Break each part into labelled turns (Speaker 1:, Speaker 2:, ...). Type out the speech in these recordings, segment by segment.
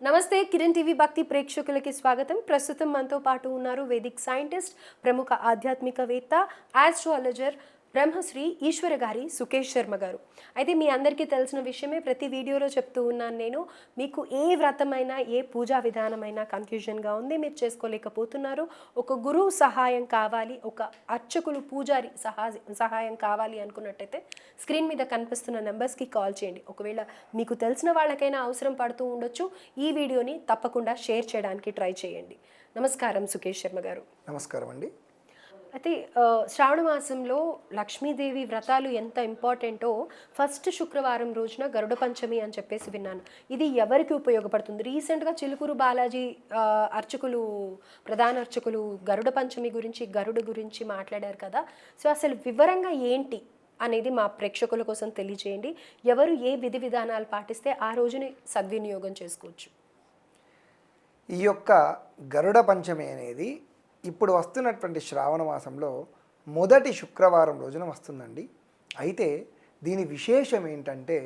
Speaker 1: నమస్తే కిరణ్ టీవీ భక్తి ప్రేక్షకులకి స్వాగతం. ప్రస్తుతం మనతో పాటు ఉన్నారు వేదిక్ సైంటిస్ట్ ప్రముఖ ఆధ్యాత్మికవేత్త ఆస్ట్రాలజర్ బ్రహ్మశ్రీ ఈశ్వర గారి సుకేష్ శర్మ గారు. అయితే మీ అందరికీ తెలిసిన విషయమే ప్రతి వీడియోలో చెప్తూ ఉన్నాను నేను. మీకు ఏ వ్రతమైనా ఏ పూజా విధానమైనా కన్ఫ్యూజన్గా ఉంది మీరు చేసుకోలేకపోతున్నారు. ఒక గురువు సహాయం కావాలి ఒక అర్చకులు పూజారి సహా సహాయం కావాలి అనుకున్నట్టయితే స్క్రీన్ మీద కనిపిస్తున్న నెంబర్స్కి కాల్ చేయండి. ఒకవేళ మీకు తెలిసిన వాళ్ళకైనా అవసరం పడుతూ ఉండొచ్చు ఈ వీడియోని తప్పకుండా షేర్ చేయడానికి ట్రై చేయండి. నమస్కారం సుకేష్ శర్మ గారు.
Speaker 2: నమస్కారం అండి
Speaker 1: అయితే శ్రావణ మాసంలో లక్ష్మీదేవి వ్రతాలు ఎంత ఇంపార్టెంటో ఫస్ట్ శుక్రవారం రోజున గరుడ పంచమి అని చెప్పేసి విన్నాను. ఇది ఎవరికి ఉపయోగపడుతుంది? రీసెంట్గా చిలుకూరు బాలాజీ అర్చకులు ప్రధాన అర్చకులు గరుడ పంచమి గురించి గరుడు గురించి మాట్లాడారు కదా. సో అసలు వివరంగా ఏంటి అనేది మా ప్రేక్షకుల కోసం తెలియజేయండి. ఎవరు ఏ విధి విధానాలు పాటిస్తే ఆ రోజుని సద్వినియోగం చేసుకోవచ్చు.
Speaker 2: ఈ యొక్క గరుడ పంచమి అనేది ఇప్పుడు వస్తున్నటువంటి శ్రావణ మాసంలో మొదటి శుక్రవారం రోజున వస్తుందండి. అయితే దీని విశేషం ఏంటంటే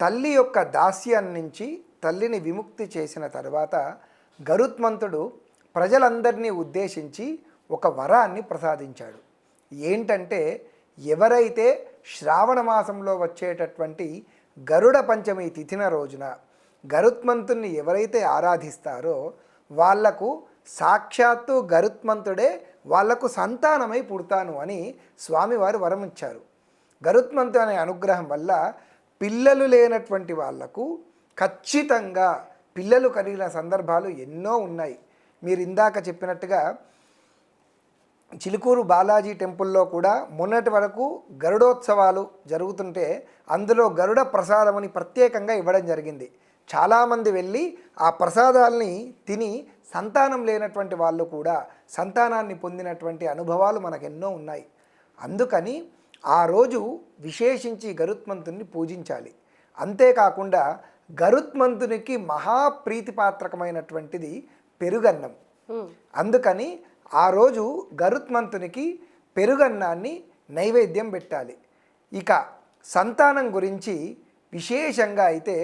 Speaker 2: తల్లి యొక్క దాస్యం నుంచి తల్లిని విముక్తి చేసిన తర్వాత గరుత్మంతుడు ప్రజలందరినీ ఉద్దేశించి ఒక వరాన్ని ప్రసాదించాడు. ఏంటంటే ఎవరైతే శ్రావణ మాసంలో వచ్చేటటువంటి గరుడ పంచమి తిథిన రోజున గరుత్మంతుణ్ణి ఎవరైతే ఆరాధిస్తారో వాళ్ళకు సాక్షాత్తు గరుత్మంతుడే వాళ్ళకు సంతానమై పుడతాను అని స్వామివారు వరం ఇచ్చారు గరుత్మంతు అనే అనుగ్రహం వల్ల పిల్లలు లేనటువంటి వాళ్ళకు ఖచ్చితంగా పిల్లలు కలిగిన సందర్భాలు ఎన్నో ఉన్నాయి. మీరు ఇందాక చెప్పినట్టుగా చిలుకూరు బాలాజీ టెంపుల్లో కూడా మొన్నటి వరకు గరుడోత్సవాలు జరుగుతుంటే అందులో గరుడ ప్రసాదముని ప్రత్యేకంగా ఇవ్వడం జరిగింది. చాలామంది వెళ్ళి ఆ ప్రసాదాల్ని తిని సంతానం లేనటువంటి వాళ్ళు కూడా సంతానాన్ని పొందినటువంటి అనుభవాలు మనకెన్నో ఉన్నాయి. అందుకని ఆ రోజు విశేషించి గరుత్మంతుని పూజించాలి. అంతేకాకుండా గరుత్మంతునికి మహాప్రీతిపాత్రకమైనటువంటిది పెరుగన్నం. అందుకని ఆ రోజు గరుత్మంతునికి పెరుగన్నాన్ని నైవేద్యం పెట్టాలి. ఇక సంతానం గురించి విశేషంగా అయితే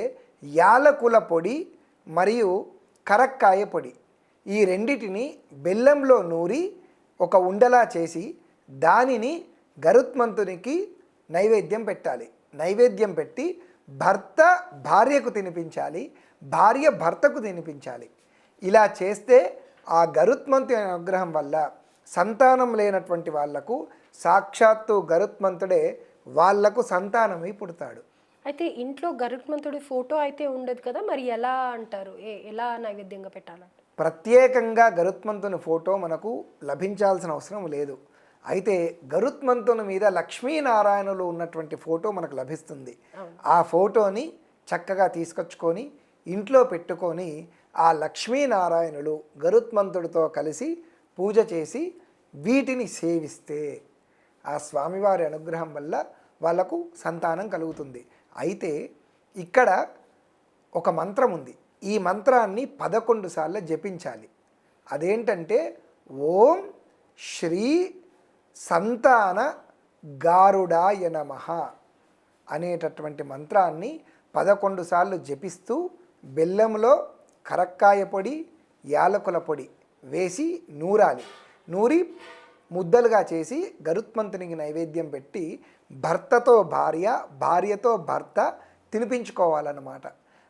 Speaker 2: యాలకుల పొడి మరియు కరక్కాయ పొడి. ఈ రెండిటిని బెల్లంలో నూరి ఒక ఉండలా చేసి దానిని గరుత్మంతునికి నైవేద్యం పెట్టాలి. నైవేద్యం పెట్టి భర్త భార్యకు తినిపించాలి భార్య భర్తకు తినిపించాలి. ఇలా చేస్తే ఆ గరుత్మంతు అనుగ్రహం వల్ల సంతానం లేనటువంటి వాళ్ళకు సాక్షాత్తు గరుత్మంతుడే వాళ్ళకు సంతానమై పుడతాడు.
Speaker 1: అయితే ఇంట్లో గరుత్మంతుడి ఫోటో అయితే ఉండదు కదా మరి ఎలా అంటారు? ఏ ఎలా నైవేద్యంగా పెట్టాలంట?
Speaker 2: ప్రత్యేకంగా గరుత్మంతుని ఫోటో మనకు లభించాల్సిన అవసరం లేదు. అయితే గరుత్మంతుని మీద లక్ష్మీనారాయణులు ఉన్నటువంటి ఫోటో మనకు లభిస్తుంది. ఆ ఫోటోని చక్కగా తీసుకొచ్చుకొని ఇంట్లో పెట్టుకొని ఆ లక్ష్మీనారాయణులు గరుత్మంతుడితో కలిసి పూజ చేసి వీటిని సేవిస్తే ఆ స్వామివారి అనుగ్రహం వల్ల వాళ్ళకు సంతానం కలుగుతుంది. అయితే ఇక్కడ ఒక మంత్రం ఉంది. ఈ మంత్రాన్ని పదకొండు సార్లు జపించాలి. అదేంటంటే ఓం శ్రీ సంతాన గారుడాయ నమః అనేటటువంటి మంత్రాన్ని పదకొండు సార్లు జపిస్తూ బెల్లంలో కరక్కాయ పొడి యాలకుల పొడి వేసి నూరాలి. నూరి ముద్దలుగా చేసి గరుత్మంతునికి నైవేద్యం పెట్టి భర్తతో భార్య భార్యతో భర్త తినిపించుకోవాలన్నమాట.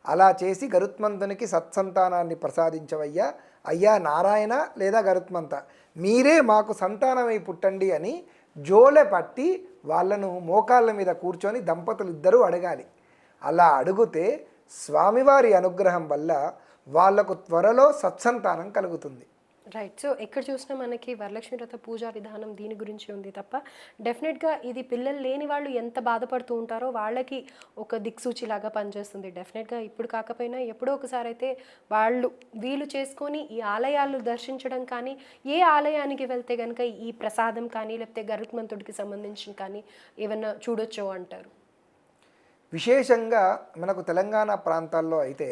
Speaker 2: అలా చేసి గరుత్మంతునికి సత్సంతానాన్ని ప్రసాదించవయ్యా. అయ్యా నారాయణ లేదా గరుత్మంత? మీరే మాకు సంతానమై పుట్టండి అని జోలె పట్టి వాళ్ళను మోకాళ్ళ మీద కూర్చొని దంపతులు ఇద్దరూ అడగాలి. అలా అడిగితే స్వామివారి అనుగ్రహం వల్ల వాళ్ళకు త్వరలో సత్సంతానం కలుగుతుంది.
Speaker 1: రైట్ సో ఎక్కడ చూసినా మనకి వరలక్ష్మి వ్రత పూజా విధానం దీని గురించి ఉంది తప్ప డెఫినెట్గా ఇది పిల్లలు లేని వాళ్ళు ఎంత బాధపడుతూ ఉంటారో వాళ్ళకి ఒక దిక్సూచిలాగా పనిచేస్తుంది. డెఫినెట్గా ఇప్పుడు కాకపోయినా ఎప్పుడో ఒకసారి అయితే వాళ్ళు వీలు చేసుకొని ఈ ఆలయాలు దర్శించడం కానీ ఏ ఆలయానికి వెళ్తే కనుక ఈ ప్రసాదం కానీ లేకపోతే గరుత్మంతుడికి సంబంధించిన కానీ ఏమన్నా చూడొచ్చో అంటారు.
Speaker 2: విశేషంగా మనకు తెలంగాణ ప్రాంతాల్లో అయితే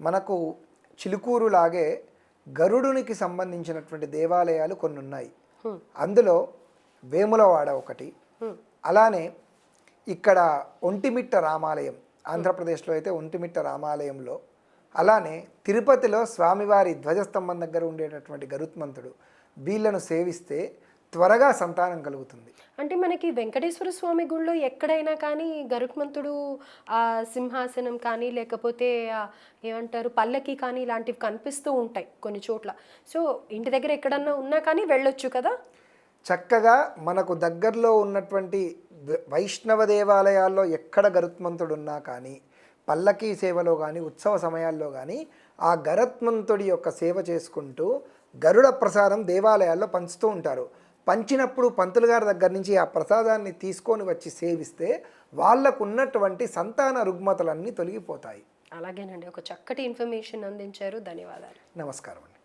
Speaker 2: మనకు చిలుకూరులాగే గరుడునికి సంబంధించినటువంటి దేవాలయాలు కొన్ని ఉన్నాయి అందులో వేములవాడ ఒకటి అలానే ఇక్కడ ఒంటిమిట్ట రామాలయం ఆంధ్రప్రదేశ్లో అయితే ఒంటిమిట్ట రామాలయంలో అలానే తిరుపతిలో స్వామివారి ధ్వజస్తంభం దగ్గర ఉండేటటువంటి గరుత్మంతుడు వీళ్ళను సేవిస్తే త్వరగా సంతానం కలుగుతుంది.
Speaker 1: అంటే మనకి వెంకటేశ్వర స్వామి గుళ్ళో ఎక్కడైనా కానీ గరుత్మంతుడు ఆ సింహాసనం కానీ లేకపోతే ఏమంటారు పల్లకి కానీ ఇలాంటివి కనిపిస్తూ ఉంటాయి కొన్ని చోట్ల. సో ఇంటి దగ్గర ఎక్కడన్నా ఉన్నా కానీ వెళ్ళొచ్చు కదా?
Speaker 2: చక్కగా మనకు దగ్గరలో ఉన్నటువంటి వైష్ణవ దేవాలయాల్లో ఎక్కడ గరుత్మంతుడు ఉన్నా కానీ పల్లకీ సేవలో కానీ ఉత్సవ సమయాల్లో కానీ ఆ గరుత్మంతుడి యొక్క సేవ చేసుకుంటూ గరుడ ప్రసాదం దేవాలయాల్లో పంచుతూ ఉంటారు. పంచినప్పుడు పంతులు గారి దగ్గర నుంచి ఆ ప్రసాదాన్ని తీసుకొని వచ్చి సేవిస్తే వాళ్ళకు ఉన్నటువంటి సంతాన రుగ్మతలన్నీ తొలగిపోతాయి.
Speaker 1: అలాగేనండి. ఒక చక్కటి ఇన్ఫర్మేషన్ అందించారు. ధన్యవాదాలు.
Speaker 2: నమస్కారం అండి